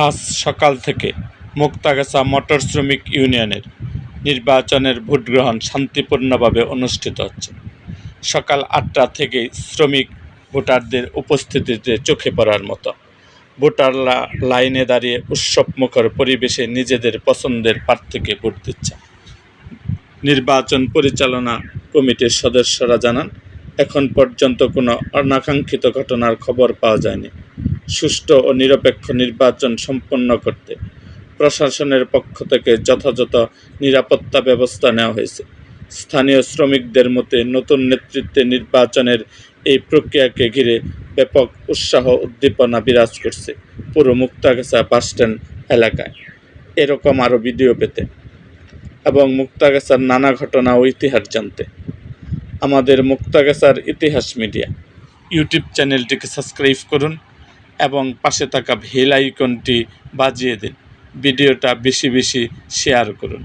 আজ সকাল থেকে মুক্তাগাছা মোটর শ্রমিক ইউনিয়নের নির্বাচনের ভোটগ্রহণ শান্তিপূর্ণভাবে অনুষ্ঠিত হচ্ছে। সকাল আটটা থেকেই শ্রমিক ভোটারদের উপস্থিতিতে চোখে পড়ার মতো। ভোটাররা লাইনে দাঁড়িয়ে উৎসবমুখর পরিবেশে নিজেদের পছন্দের প্রার্থীকে ভোট দিচ্ছে। নির্বাচন পরিচালনা কমিটির সদস্যরা জানান, এখন পর্যন্ত কোনো অনাকাঙ্ক্ষিত ঘটনার খবর পাওয়া যায়নি। সুষ্ঠু ও নিরপেক্ষ নির্বাচন সম্পন্ন করতে প্রশাসনের পক্ষ থেকে যথাযথ নিরাপত্তা ব্যবস্থা নেওয়া হয়েছে। স্থানীয় শ্রমিকদের মতে নতুন নেতৃত্বে নির্বাচনের এই প্রক্রিয়াকে ঘিরে ব্যাপক উৎসাহ উদ্দীপনা বিরাজ করছে পুরো মুক্তাগাছা বাসস্ট্যান্ড এলাকায়। এরকম আরও ভিডিও পেতে এবং মুক্তাগাছার নানা ঘটনা ও ইতিহাস জানতে। আমাদের মুক্তাগাছার ইতিহাস মিডিয়া। ইউটিউব চ্যানেলটিকে সাবস্ক্রাইব করুন। এবং পাশে থাকা ভেল আইকনটি বাজিয়ে দিন। ভিডিওটা বেশি বেশি শেয়ার করুন।